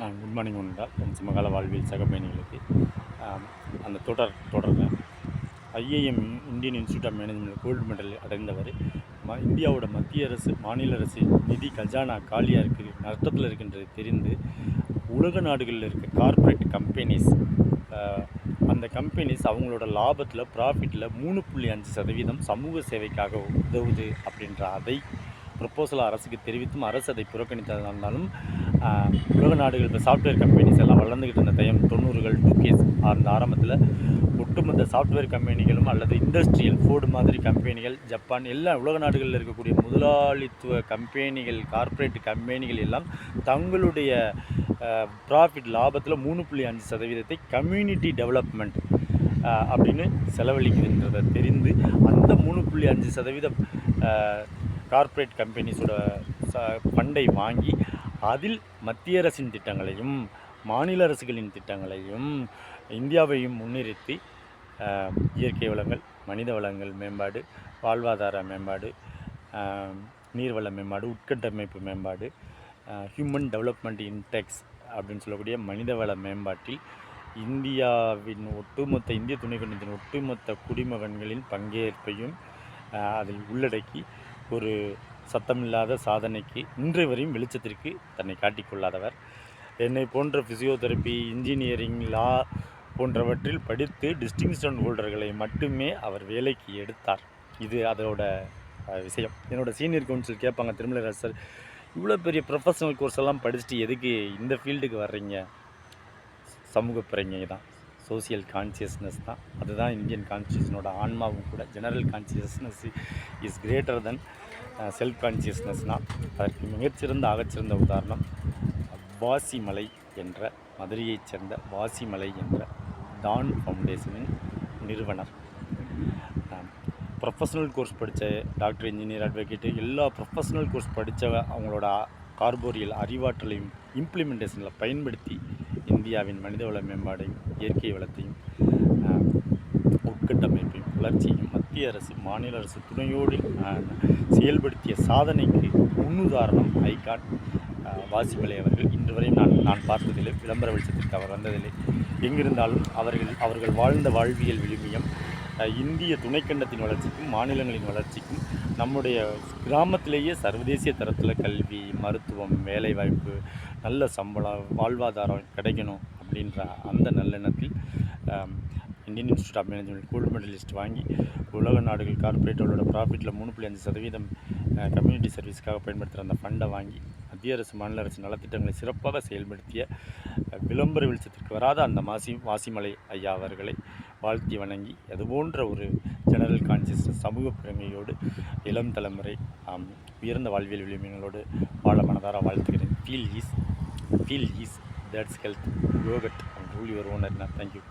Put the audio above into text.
Good morning உண்டா என் சமகால வாழ்வில் சக பயணிகளுக்கு அந்த தொடர் தொடரில் IIM Indian institute of management gold medal அடைந்தவர். ம இந்தியாவோட மத்திய அரசு மாநில அரசு நிதி கஜானா காலியாக இருக்குது நஷ்டத்தில் இருக்கின்றது தெரிந்து உலக நாடுகளில் இருக்க கார்ப்பரேட் கம்பெனிஸ் அந்த கம்பெனிஸ் அவங்களோட லாபத்தில் ப்ராஃபிட்டில் மூணு புள்ளி அஞ்சு சதவீதம் சமூக சேவைக்காக உதவுது அப்படின்ற அதை ப்ரப்போசல் அரசுக்கு தெரிவித்தும் அரசு அதை புறக்கணித்ததாலும் இருந்தாலும் உலக நாடுகள் இப்போ சாஃப்ட்வேர் கம்பெனிஸ் எல்லாம் வளர்ந்துக்கிட்டு இருந்த டைம் தொண்ணூறுகள் டூ கேஸ் அந்த ஆரம்பத்தில் ஒட்டுமொத்த சாஃப்ட்வேர் கம்பெனிகளும் அல்லது இண்டஸ்ட்ரியல் ஃபோர்டு மாதிரி கம்பெனிகள் ஜப்பான் எல்லா உலக நாடுகளில் இருக்கக்கூடிய முதலாளித்துவ கம்பெனிகள் கார்ப்பரேட் கம்பெனிகள் எல்லாம் தங்களுடைய ப்ராஃபிட் லாபத்தில் மூணு புள்ளி அஞ்சு சதவீதத்தை கம்யூனிட்டி டெவலப்மெண்ட் அப்படின்னு செலவழிக்குதுன்றதை தெரிந்து அந்த மூணு புள்ளி அஞ்சு சதவீதம் கார்ப்பரேட் கம்பெனிஸோட ச ஃபண்டை வாங்கி அதில் மத்திய அரசின் திட்டங்களையும் மாநில அரசுகளின் திட்டங்களையும் இந்தியாவையும் முன்னிறுத்தி இயற்கை வளங்கள் மனித வளங்கள் மேம்பாடு வாழ்வாதார மேம்பாடு நீர்வள மேம்பாடு உட்கட்டமைப்பு மேம்பாடு ஹியூமன் டெவலப்மெண்ட் இன்டெக்ஸ் அப்படின்னு சொல்லக்கூடிய மனிதவள மேம்பாட்டில் இந்தியாவின் ஒட்டுமொத்த இந்திய துணைக்கண்டத்தின் ஒட்டுமொத்த குடிமகன்களின் பங்கேற்பையும் அதில் உள்ளடக்கி ஒரு சத்தமில்லாத சாதனைக்கு இன்று வரையும் வெளிச்சத்திற்கு தன்னை காட்டிக்கொள்ளாதவர். என்னை போன்ற ஃபிசியோதெரப்பி இன்ஜினியரிங் லா போன்றவற்றில் படித்து டிஸ்டிங்ஷன் ஹோல்டர்களை மட்டுமே அவர் வேலைக்கு எடுத்தார். இது அதோட விஷயம். என்னோட சீனியர் கவுன்சில் கேட்பாங்க திருமலராஜ் சார் இவ்வளோ பெரிய ப்ரொஃபஷனல் கோர்ஸ் எல்லாம் படிச்சுட்டு எதுக்கு இந்த ஃபீல்டுக்கு வர்றீங்க? சமூக பிரஞை தான். சோசியல் கான்சியஸ்னஸ் தான். அதுதான் இந்தியன் கான்சியஸ்னோட ஆன்மாவும் கூட. General consciousness is greater than self கான்சியஸ்னஸ்னால் அதற்கு மிகச்சிறந்த ஆகச்சிறந்த உதாரணம் வாசிமலை என்ற மதுரையைச் சேர்ந்த வாசிமலை என்ற டான் ஃபவுண்டேஷனின் நிறுவனர். ப்ரொஃபஷனல் கோர்ஸ் படித்த டாக்டர் இன்ஜினியர் அட்வொகேட்டு எல்லா ப்ரொஃபஷனல் கோர்ஸ் படித்த அவங்களோட கார்போரியல் அறிவாற்றலையும் இம்ப்ளிமெண்டேஷனில் பயன்படுத்தி இந்தியாவின் மனிதவள மேம்பாடையும் இயற்கை வளத்தையும் உட்கட்டமைப்பையும் வளர்ச்சியையும் மத்திய அரசு மாநில அரசு துணையோடு செயல்படுத்திய சாதனைக்கு முன்னுதாரணம் ஐகான் வாசிமலை அவர்கள். இன்று வரை நான் நான் பார்த்ததில்லை. விளம்பர வெளிச்சத்திற்கு அவர் வந்ததில்லை. எங்கிருந்தாலும் அவர்கள் அவர்கள் வாழ்ந்த வாழ்வியல் விழுமியம் இந்திய துணைக்கண்டத்தின் வளர்ச்சிக்கும் மாநிலங்களின் வளர்ச்சிக்கும் நம்முடைய கிராமத்திலேயே சர்வதேசிய தரத்தில் கல்வி மருத்துவம் வேலைவாய்ப்பு நல்ல சம்பளம் வாழ்வாதாரம் கிடைக்கணும் அப்படின்ற அந்த நல்லெண்ணத்தில் Indian institute of management gold medallist வாங்கி உலக நாடுகள் கார்ப்பரேட்டோட ப்ராஃபிட்டில் மூணு புள்ளி அஞ்சு சதவீதம் கம்யூனிட்டி சர்வீஸ்க்காக பயன்படுத்துகிற அந்த ஃபண்டை வாங்கி மத்திய அரசு மாநில அரசு நலத்திட்டங்களை சிறப்பாக செயல்படுத்திய விளம்பர வெளிச்சத்திற்கு வராத அந்த மாசி வாசிமலை ஐயா அவர்களை வாழ்த்தி வணங்கி அதுபோன்ற ஒரு ஜெனரல் கான்சியஸ்னஸ் சமூக பிரமையோடு இளம் தலைமுறை உயர்ந்த வாழ்வியல் விளிம்பங்களோடு வாழ மனதார வாழ்த்துகிறேன். Feel ease feel ease that's health yogurt and rule your owner thank you